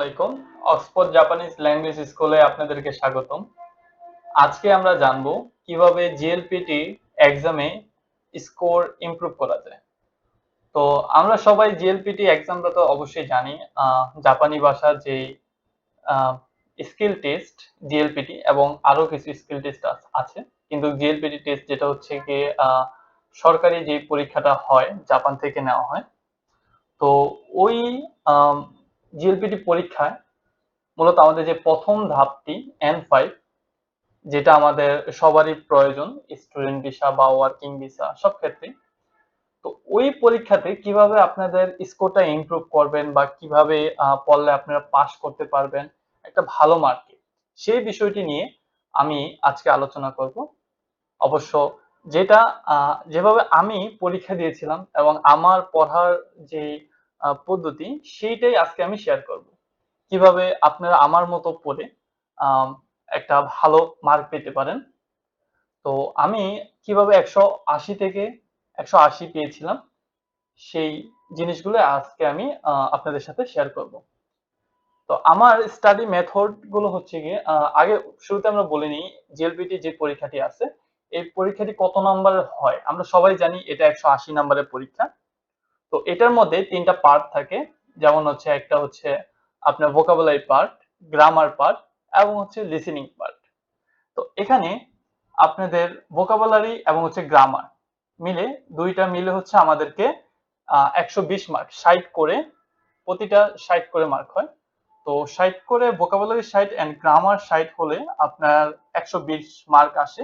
আলাইকুম। Oxford Japanese language স্কুলে আপনাদেরকে স্বাগতম। আজকে আমরা জানব কীভাবে জিএলপিটি এক্সামে স্কোর ইমপ্রুভ করা যায়। তো আমরা সবাই জিএলপিটি এক্সামটা তো অবশ্যই জানি। জাপানি ভাষার যে স্কিল টেস্ট জিএলপিটি এবং আরও কিছু স্কিল টেস্ট আছে। কিন্তু জিএলপিটি টেস্ট যেটা হচ্ছে কি সরকারি যে পরীক্ষাটা হয়, জাপান থেকে নেওয়া হয়। তো ওই জিএলপিটি পরীক্ষায় মূলত আমাদের যে প্রথম ধাপটি এন ফাইভ যেটা আমাদের সবারই প্রয়োজন স্টুডেন্ট ভিসা বা ওয়ার্কিং ভিসা সব ক্ষেত্রে। তো ওই পরীক্ষাতে কীভাবে আপনাদের স্কোরটা ইমপ্রুভ করবেন বা কীভাবে পড়লে আপনারা পাস করতে পারবেন, একটা ভালো মার্কে সেই বিষয়টি নিয়ে আমি আজকে আলোচনা করব। অবশ্য যেটা যেভাবে আমি পরীক্ষা দিয়েছিলাম এবং আমার পড়ার যে পদ্ধতি, সেইটাই আজকে আমি শেয়ার করব। কীভাবে আপনারা আমার মতো পড়ে একটা ভালো মার্ক পেতে পারেন। তো আমি কীভাবে একশো আশি থেকে একশো আশি পেয়েছিলাম, সেই জিনিসগুলো আজকে আমি আপনাদের সাথে শেয়ার করব। তো আমার স্টাডি মেথডগুলো হচ্ছে গিয়ে আগে শুরুতে আমরা বলে নিই জিএলপিটি যে পরীক্ষাটি আছে, এই পরীক্ষাটি কত নম্বরের হয়? আমরা সবাই জানি এটা একশো আশি নম্বরের পরীক্ষা। তো এটার মধ্যে তিনটা পার্ট থাকে। যেমন হচ্ছে একটা হচ্ছে আপনার ভোকাবুলারি পার্ট গ্রামার পার্ট এবং হচ্ছে লিসেনিং পার্ট তো এখানে আপনাদের ভোকাবুলারি এবং হচ্ছে গ্রামার মিলে দুইটা মিলে হচ্ছে আমাদেরকে একশো বিশ মার্ক ষাট করে, প্রতিটা ষাট করে মার্ক হয়। তো ষাট করে ভোকাবুলারি ষাট অ্যান্ড গ্রামার ষাট হলে আপনার একশো বিশ মার্ক আসে।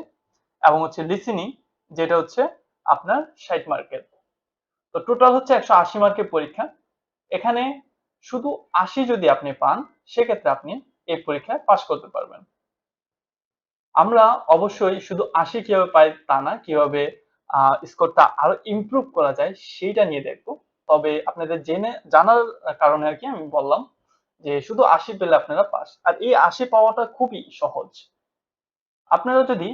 এবং হচ্ছে লিসেনিং যেটা হচ্ছে আপনার ষাট মার্কের তো টোটাল হচ্ছে একশো আশি মার্কের পরীক্ষা। এখানে শুধু আশি যদি আপনি পান, সেক্ষেত্রে আপনি এই পরীক্ষায় পাশ করতে পারবেন। আমরা অবশ্যই শুধু আশি কীভাবে পাই তা না, কীভাবে স্কোরটা আরও ইমপ্রুভ করা যায় সেইটা নিয়ে দেখব। তবে আপনাদের জেনে, জানার কারণে আর কি আমি বললাম যে শুধু আশি পেলে আপনারা পাস আর এই আশি পাওয়াটা খুবই সহজ। আপনারা যদি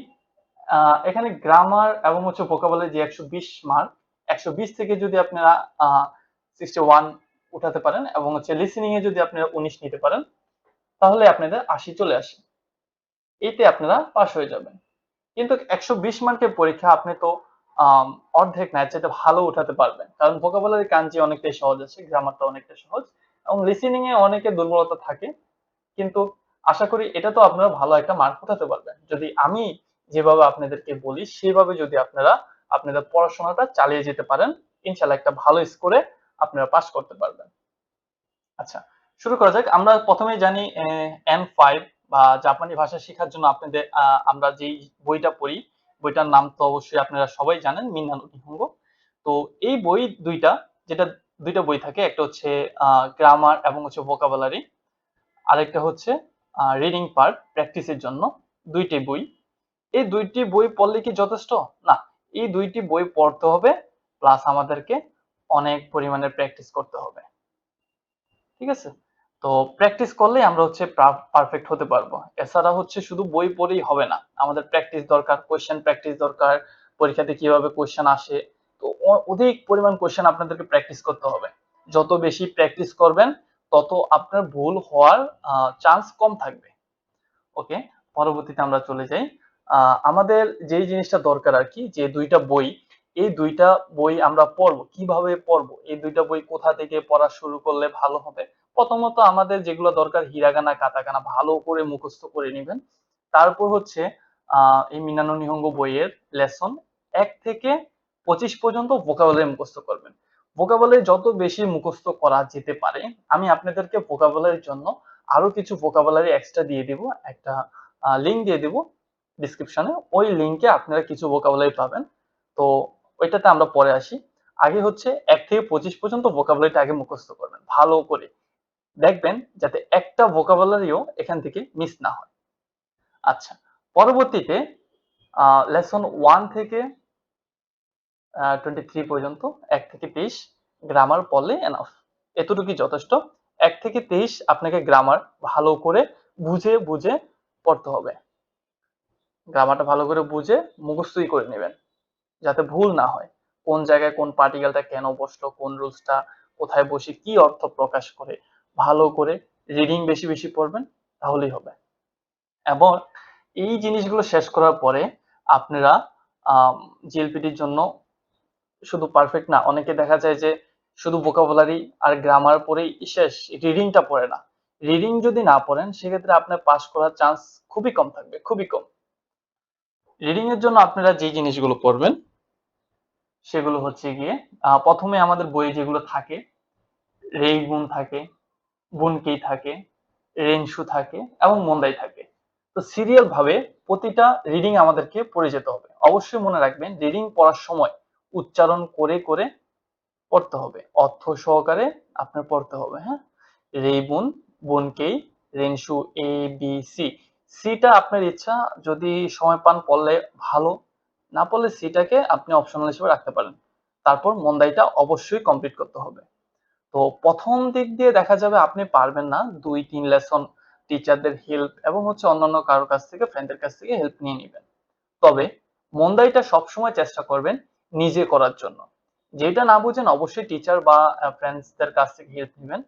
এখানে গ্রামার এবং হচ্ছে ভোকাবুলারি যে একশো বিশ মার্ক একশো বিশ থেকে যদি আপনারা সিক্সটি ওয়ান উঠাতে পারেন এবং হচ্ছে লিসেনিং এ যদি আপনারা উনিশ নিতে পারেন, তাহলে আপনাদের আশি চলে আসে। এতে আপনারা পাস হয়ে যাবেন। কিন্তু একশো বিশ মার্কের পরীক্ষা আপনি তো অর্ধেক না চাইতে ভালো উঠাতে পারবেন। কারণ ভোকাবুলারি কাঞ্জি অনেকটাই সহজ আছে গ্রামারটা অনেকটা সহজ এবং লিসেনিং এ অনেকে দুর্বলতা থাকে। কিন্তু আশা করি এটা তো আপনারা ভালো একটা মার্ক উঠাতে পারবেন। যদি আমি যেভাবে আপনাদেরকে বলি, সেভাবে যদি আপনারা আপনাদের পড়াশোনাটা চালিয়ে যেতে পারেন। ইনশাল্লাহ একটা ভালো স্কোরে আপনারা পাস করতে পারবেন। আচ্ছা শুরু করা যাক। আমরা প্রথমে জানি এন ফাইভ বা জাপানি ভাষা শেখার জন্য আপনাদের আমরা যেই বইটা পড়ি, বইটার নাম তো অবশ্যই আপনারা সবাই জানেন, মিনানো নিহঙ্গ তো এই বই দুইটা, যেটা দুইটা বই থাকে, একটা হচ্ছে গ্রামার এবং হচ্ছে ভোকাবুলারি আরেকটা হচ্ছে রিডিং পার্ট প্র্যাকটিসের জন্য। দুইটি বই। এই দুইটি বই পড়লে কি যথেষ্ট? না। এই দুইটি বই পড়তে হবে প্লাস আমাদেরকে অনেক পরিমাণে প্র্যাকটিস করতে হবে। ঠিক আছে? তো প্র্যাকটিস করলেই আমরা হচ্ছে পারফেক্ট হতে পারব। এছাড়া হচ্ছে শুধু বই পড়েই হবে না, আমাদের প্র্যাকটিস দরকার কোয়েশ্চেন প্র্যাকটিস দরকার, পরীক্ষাতে কীভাবে কোয়েশ্চেন আসে। তো অধিক পরিমাণ কোয়েশ্চেন আপনাদেরকে প্র্যাকটিস করতে হবে। যত বেশি প্র্যাকটিস করবেন, তত আপনার ভুল হওয়ার চান্স কম থাকবে। ওকে পরবর্তীতে আমরা চলে যাই। আমাদের যেই জিনিসটা দরকার আর কি, যে দুইটা বই, এই দুইটা বই আমরা পড়ব, কীভাবে পড়ব, এই দুইটা বই কোথা থেকে পড়া শুরু করলে ভালো হবে? প্রথমত আমাদের যেগুলো দরকার হিরাগানা কাতাকানা ভালো করে মুখস্থ করে নেবেন। তারপর হচ্ছে এই মিনানো নিহঙ্গ বইয়ের লেসন এক থেকে পঁচিশ পর্যন্ত ভোকাবুলারি মুখস্থ করবেন। ভোকাবুলারি যত বেশি মুখস্থ করা যেতে পারে, আমি আপনাদেরকে ভোকাবুলারির জন্য আরও কিছু ভোকাবুলারি এক্সট্রা দিয়ে দিব, একটা লিঙ্ক দিয়ে দিব। ডিসক্রিপশনে ওই লিঙ্কে আপনারা কিছু ভোকাবুলারি পাবেন। তো ওইটাতে আমরা পরে আসি। আগে হচ্ছে এক থেকে পঁচিশ পর্যন্ত ভোকাবুলারিটা আগে মুখস্থ করবেন, ভালো করে। দেখবেন যাতে একটা ভোকাবুলারিও এখান থেকে মিস না হয়। আচ্ছা পরবর্তীতে লেসন ওয়ান থেকে টোয়েন্টি থ্রি পর্যন্ত, এক থেকে তেইশ গ্রামার পড়লে এনাফ এতটুকুই যথেষ্ট। এক থেকে তেইশ আপনাকে গ্রামার ভালো করে বুঝে বুঝে পড়তে হবে। গ্রামারটা ভালো করে বুঝে মুখস্থই করে নেবেন, যাতে ভুল না হয়। কোন জায়গায় কোন পার্টিকেলটা কেন বসল, কোন রুলসটা কোথায় বসে কি অর্থ প্রকাশ করে, ভালো করে রিডিং বেশি বেশি পড়বেন, তাহলেই হবে। এবং এই জিনিসগুলো শেষ করার পরে আপনারা জিএলপিটির জন্য শুধু পারফেক্ট না, অনেকে দেখা যায় যে শুধু ভোকাবুলারি আর গ্রামার পরেই শেষ রিডিংটা পড়ে না। রিডিং যদি না পড়েন, সেক্ষেত্রে আপনার পাস করার চান্স খুবই কম থাকবে, খুবই কম। রিডিং এর জন্য আপনারা যে জিনিসগুলো পড়বেন, সেগুলো হচ্ছে গিয়ে প্রথমে আমাদের বইয়ে যেগুলো থাকে রেই গুণ থাকে বুনকেই থাকে রেনসু থাকে এবং মন্দাই থাকে। তো সিরিয়াল ভাবে প্রতিটা রিডিং আমাদেরকে পড়ে যেতে হবে। অবশ্যই মনে রাখবেন রিডিং পড়ার সময় উচ্চারণ করে করে পড়তে হবে। অর্থ সহকারে আপনার পড়তে হবে হ্যাঁ? রেইবুন বুনকেই রেনসু এ বি সি সিটা আপনার ইচ্ছা, যদি সময় পান পড়লে ভালো, না পড়লে সিটাকে আপনি অপশনাল হিসেবে রাখতে পারেন। তারপর মন্দাইটা অবশ্যই কমপ্লিট করতে হবে। তো প্রথম দিক দিয়ে দেখা যাবে আপনি পারবেন না দুই, তিন লেসন টিচারদের হেল্প এবং হচ্ছে অন্যান্য কারোর কাছ থেকে ফ্রেন্ডের কাছ থেকে হেল্প নিয়ে নেবেন। তবে মন্দাইটা সবসময় চেষ্টা করবেন নিজে করার জন্য। যেটা না বুঝেন অবশ্যই টিচার বা ফ্রেন্ডসদের কাছ থেকে হেল্প নেবেন।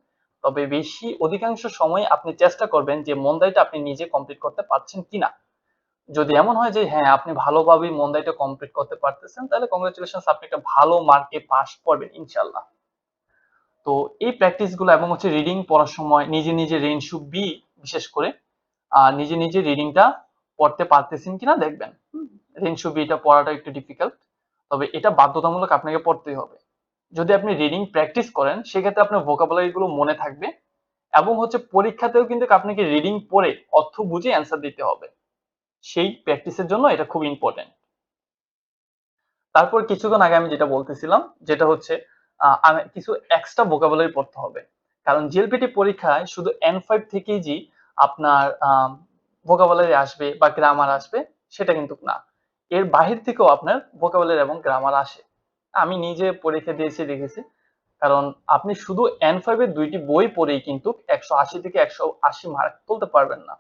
তবে বেশি অধিকাংশ সময় আপনি চেষ্টা করবেন যে মন্দাইটা আপনি নিজে কমপ্লিট করতে পারছেন কিনা। যদি এমন হয় যে হ্যাঁ আপনি ভালোভাবে মন্দাইটা কমপ্লিট করতে পারতেছেন তাহলে কংগ্রেচুলেশন আপনি একটা ভালো মার্কে পাস করবেন ইনশাল্লাহ তো এই প্র্যাকটিসগুলো এবং হচ্ছে রিডিং পড়ার সময় নিজে নিজে রেনশু বি বিশেষ করে আহ, নিজে নিজে রিডিংটা পড়তে পারতেছেন কিনা দেখবেন। রেনশু বিটা পড়াটা একটু ডিফিকাল্ট তবে এটা বাধ্যতামূলক আপনাকে পড়তেই হবে। যদি আপনি রিডিং প্র্যাকটিস করেন, সেক্ষেত্রে আপনার ভোকাবুলারি গুলো মনে থাকবে এবং হচ্ছে পরীক্ষাতেও কিন্তু আপনাকে রিডিং পড়ে অর্থ বুঝে অ্যান্সার দিতে হবে। সেই প্র্যাকটিসের জন্য এটা খুব ইম্পর্টেন্ট তারপর কিছুক্ষণ আগে আমি যেটা বলতেছিলাম, যেটা হচ্ছে কিছু এক্সট্রা ভোকাবুলারি পড়তে হবে। কারণ জিএলপিটি পরীক্ষায় শুধু এন ফাইভ থেকেই যে আপনার ভোকাবুলারি আসবে বা গ্রামার আসবে, সেটা কিন্তু না। এর বাহির থেকেও আপনার ভোকাবুলারি এবং গ্রামার আসে। আমি নিজে পরীক্ষা দিয়েছি, দেখেছি। কারণ আপনি শুধু এন ফাইভ এর দুইটি বই পড়েই কিন্তু একশো আশি থেকে একশো আশি মার্ক তুলতে পারবেন না।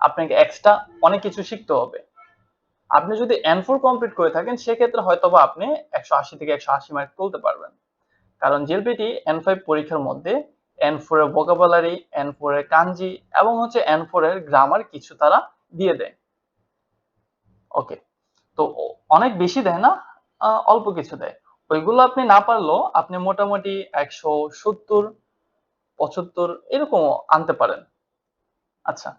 আপনাকে এক্সট্রা অনেক কিছু শিখতে হবে। আপনি যদি এন ফোর কমপ্লিট করে থাকেন, সেক্ষেত্রে হয়তো বা আপনি একশো আশি থেকে একশো আশি মার্ক তুলতে পারবেন। কারণ জিএলপিটি এন ফাইভ পরীক্ষার মধ্যে এন ফোর এর ভোকাবুলারি এন ফোর এর কাঞ্জি এবং হচ্ছে এন ফোর এর গ্রামার কিছু তারা দিয়ে দেয়। ওকে তো অনেক বেশি দেয় না অল্প কিছু দেয়। ওইগুলো আপনি না পারলেও আপনি মোটামুটি একশো সত্তর, পঁচাত্তর এরকম আনতে পারেন। আচ্ছা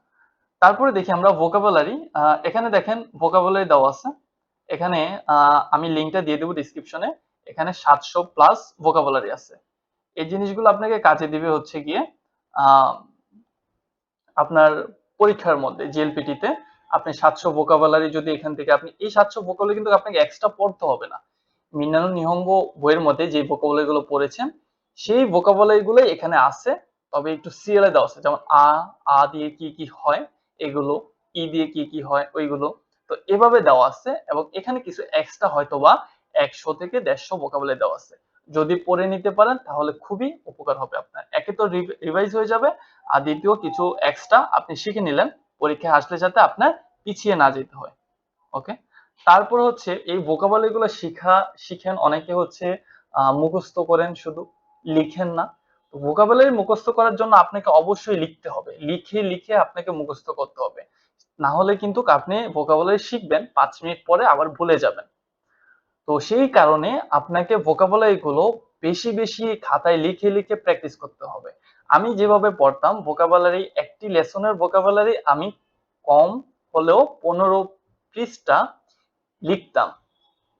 তারপরে দেখি আমরা ভোকাবুলারি এখানে দেখেন ভোকাবুলারি দেওয়া আছে। এখানে আমি লিঙ্কটা দিয়ে দেবো ডিসক্রিপশনে এখানে সাতশো প্লাস ভোকাবুলারি আছে। এই জিনিসগুলো আপনাকে কাজে দিবে হচ্ছে গিয়ে আপনার পরীক্ষার মধ্যে জিএলপিটি তে। আপনি সাতশো ভোকাবুলারি যদি এখান থেকে, আপনি এই সাতশো ভোকাবুলারি কিন্তু আপনাকে এক্সট্রা পড়তে হবে না। মিনানো নিহঙ্গ বইয়ের মধ্যে যে ভোকাবুলারি গুলো পড়েছেন, সেই ভোকাবুলারি গুলোই এখানে আছে। তবে একটু সিএলএ দেওয়া আছে, যেমন আ আ দিয়ে কি কি হয়, এগুলো, ই দিয়ে কি কি হয়, ওইগুলো। তো এভাবে দেওয়া আছে এবং এখানে কিছু এক্সট্রা হয়তো বা একশো থেকে দেড়শো ভোকাবুলারি দেওয়া আছে। যদি পড়ে নিতে পারেন, তাহলে খুবই উপকার হবে আপনার। একে তো রিভাইজ হয়ে যাবে, আর দ্বিতীয় কিছু এক্সট্রা আপনি শিখে নিলেন, পরীক্ষায় আসলে যাতে আপনার পিছিয়ে না যেতে হয়। ওকে তারপর হচ্ছে এই ভোকাবুলারি গুলো শিখা, শিখেন, অনেকে হচ্ছে মুখস্থ করেন, শুধু লিখেন না। ভোকাবুলারি মুখস্থ করার জন্য আপনাকে অবশ্যই লিখতে হবে। লিখে লিখে আপনাকে মুখস্থ করতে হবে। না হলে কিন্তু আপনি ভোকাবুলারি শিখবেন, পাঁচ মিনিট পরে আবার ভুলে যাবেন। তো সেই কারণে আপনাকে ভোকাবুলারি গুলো বেশি বেশি খাতায় লিখে লিখে প্র্যাকটিস করতে হবে। আমি যেভাবে পড়তাম ভোকাবুলারি একটি লেসনের ভোকাবুলারি আমি কম হলেও পনেরো পৃষ্ঠা লিখতাম।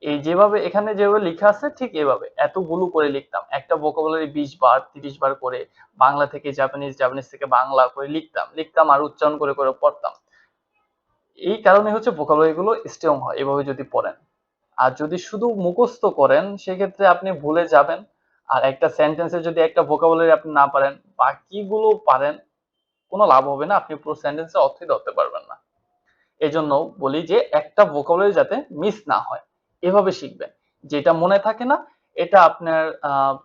এই যেভাবে এখানে যেভাবে লেখা আছে, ঠিক এভাবে, এতগুলো করে লিখতাম। একটা ভোকাবুলারি বিশ বার, তিরিশ বার করে বাংলা থেকে জাপানিজ জাপানিজ থেকে বাংলা করে লিখতাম। লিখতাম আর উচ্চারণ করে করে পড়তাম। এই কারণে হচ্ছে ভোকাবুলারি গুলো স্ট্রং হয়, এভাবে যদি পড়েন। আর যদি শুধু মুখস্থ করেন, সেক্ষেত্রে আপনি ভুলে যাবেন। আর একটা সেন্টেন্সে যদি একটা ভোকাবুলারি আপনি না পারেন, বাকিগুলো পারেন, কোনো লাভ হবে না। আপনি পুরো সেন্টেন্সে অর্থই ধরতে পারবেন না। এই জন্য বলি যে একটা ভোকাবুলারি যাতে মিস না হয়। এভাবে শিখবেন। যেটা মনে থাকে না, এটা আপনার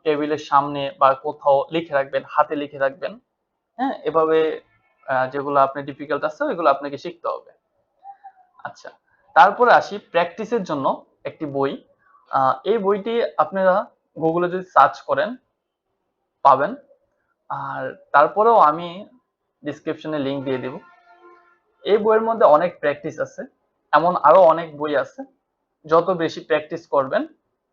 টেবিলের সামনে বা কোথাও লিখে রাখবেন, হাতে লিখে রাখবেন। হ্যাঁ এভাবে যেগুলো আপনার ডিফিকাল্ট আছে, ওইগুলো আপনাকে শিখতে হবে। আচ্ছা তারপরে আসি প্র্যাকটিসের জন্য একটি বই। এই বইটি আপনারা গুগলে যদি সার্চ করেন, পাবেন। আর তারপরেও আমি ডিসক্রিপশনে লিংক দিয়ে দিব। এই বইয়ের মধ্যে অনেক প্র্যাকটিস আছে, এমন আরও অনেক বই আছে। যত বেশি প্র্যাকটিস করবেন,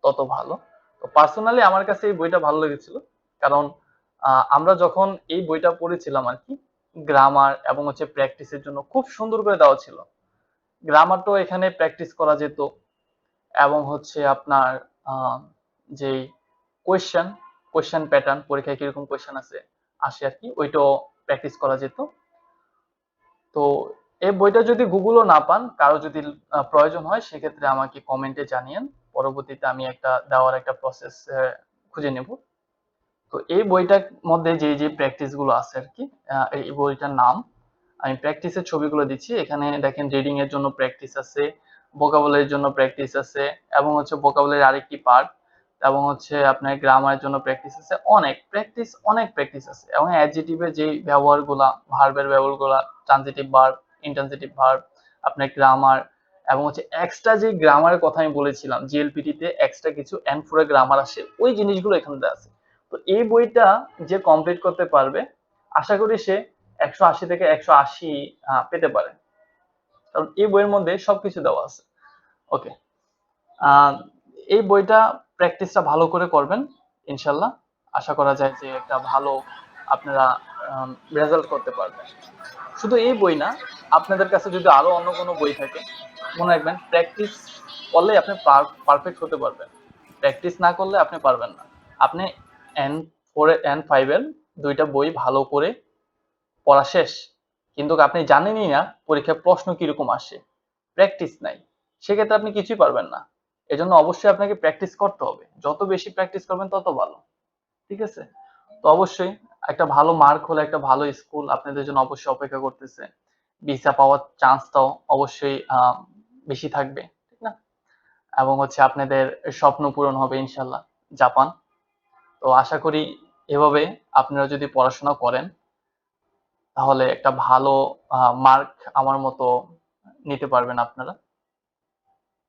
তত ভালো। তো পার্সোনালি আমার কাছে এই বইটা ভালো লেগেছিল, কারণ আমরা যখন এই বইটা পড়েছিলাম আর কি গ্রামার এবং হচ্ছে প্র্যাকটিসের জন্য খুব সুন্দর করে দেওয়া ছিল। গ্রামারটাও এখানে প্র্যাকটিস করা যেত এবং হচ্ছে আপনার যেই কোয়েশ্চেন কোয়েশ্চেন প্যাটার্ন পরীক্ষায় কীরকম কোয়েশ্চেন আছে আসে আর কি, ওইটাও প্র্যাকটিস করা যেত। তো এই বইটা যদি গুগলও না পান, কারও যদি প্রয়োজন হয়, সেক্ষেত্রে আমাকে কমেন্টে জানিয়েন। পরবর্তীতে আমি একটা, দেওয়ার একটা প্রসেস খুঁজে নেব। তো এই বইটার মধ্যে যে যে প্র্যাকটিসগুলো আছে আর কি এই বইটার নাম, আমি প্র্যাকটিসের ছবিগুলো দিচ্ছি। এখানে দেখেন রিডিং এর জন্য প্র্যাকটিস আছে ভোকাবুলারির জন্য প্র্যাকটিস আছে, এবং হচ্ছে ভোকাবুলারির আরেকটি পার্ট এবং হচ্ছে আপনার গ্রামারের জন্য প্র্যাকটিস আছে। অনেক প্র্যাকটিস অনেক প্র্যাকটিস আছে। এবং অ্যাডজেটিভের যে ব্যবহারগুলা ভার্বের ব্যবহারগুলা ট্রানজিটিভ ভার্ব ইন্ট্রানজিটিভ ভার্ব আপনার গ্রামার এবং হচ্ছে এক্সট্রা যে গ্রামারের কথা আমি বলেছিলাম জিএলপিটি তে এক্সট্রা কিছু এন ফোরে গ্রামার আসে, ওই জিনিসগুলো এখানে আছে। তো এই বইটা যে কমপ্লিট করতে পারবে, আশা করি সে একশো আশি থেকে একশো আশি পেতে পারে। কারণ এই বইয়ের মধ্যে সবকিছু দেওয়া আছে। ওকে এই বইটা প্র্যাকটিসটা ভালো করে করবেন, ইনশাল্লাহ। আশা করা যায় যে একটা ভালো আপনারা রেজাল্ট করতে পারবেন। শুধু এই বই না আপনাদের কাছে যদি আরও অন্য কোনো বই থাকে, মনে রাখবেন প্র্যাকটিস করলে আপনি পারফেক্ট হতে পারবেন। প্র্যাকটিস না করলে আপনি পারবেন না। আপনি এন ফোর এন ফাইভের দুইটা বই ভালো করে পড়া শেষ। কিন্তু আপনি জানেনই না পরীক্ষায় প্রশ্ন কীরকম আসে। প্র্যাকটিস নাই। সেক্ষেত্রে আপনি কিছুই পারবেন না। এজন্য অবশ্যই আপনাকে প্র্যাকটিস করতে হবে। যত বেশি প্র্যাকটিস করবেন, তত ভালো। ঠিক আছে? তো অবশ্যই একটা ভালো মার্ক হলে, একটা ভালো স্কুল আপনাদের জন্য অবশ্যই অপেক্ষা করতেছে। ভিসা পাওয়ার চান্সটাও অবশ্যই বেশি থাকবে, ঠিক না? এবং হচ্ছে আপনাদের স্বপ্ন পূরণ হবে ইনশাল্লাহ জাপান। তো আশা করি এভাবে আপনারা যদি পড়াশোনা করেন, তাহলে একটা ভালো মার্ক আমার মতো নিতে পারবেন আপনারা।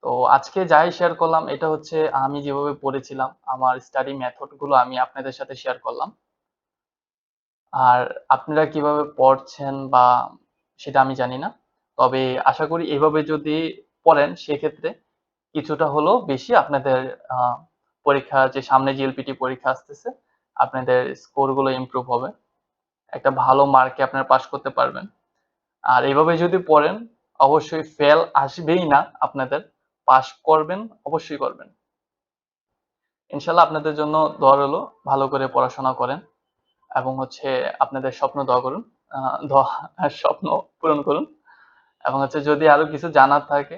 তো আজকে যাই শেয়ার করলাম, এটা হচ্ছে আমি যেভাবে পড়েছিলাম, আমার স্টাডি মেথডগুলো আমি আপনাদের সাথে শেয়ার করলাম। আর আপনারা কীভাবে পড়ছেন বা সেটা আমি জানি না। তবে আশা করি এভাবে যদি পড়েন, সেক্ষেত্রে কিছুটা হলো বেশি আপনাদের পরীক্ষা, যে সামনে জিএলপিটি পরীক্ষা আসতেছে, আপনাদের স্কোরগুলো ইমপ্রুভ হবে। একটা ভালো মার্কে আপনারা পাশ করতে পারবেন। আর এইভাবে যদি পড়েন, অবশ্যই ফেল আসবেই না আপনাদের। পাশ করবেন, অবশ্যই করবেন। ইনশাল্লাহ আপনাদের জন্য দোয়া রইল, ভালো করে পড়াশোনা করেন এবং হচ্ছে আপনাদের স্বপ্ন দোয়া করুন। স্বপ্ন পূরণ করুন। এবং হচ্ছে যদি আরও কিছু জানার থাকে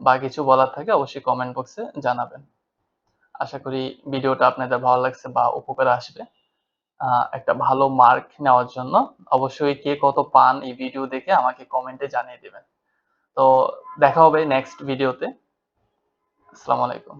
বা কিছু বলার থাকে, অবশ্যই কমেন্ট বক্সে জানাবেন। আশা করি ভিডিওটা আপনাদের ভালো লাগছে বা উপকারে আসবে। একটা ভালো মার্ক নেওয়ার জন্য অবশ্যই কে কত পান এই ভিডিও দেখে আমাকে কমেন্টে জানিয়ে দেবেন। তো দেখা হবে নেক্সট ভিডিওতে আসসালামু আলাইকুম।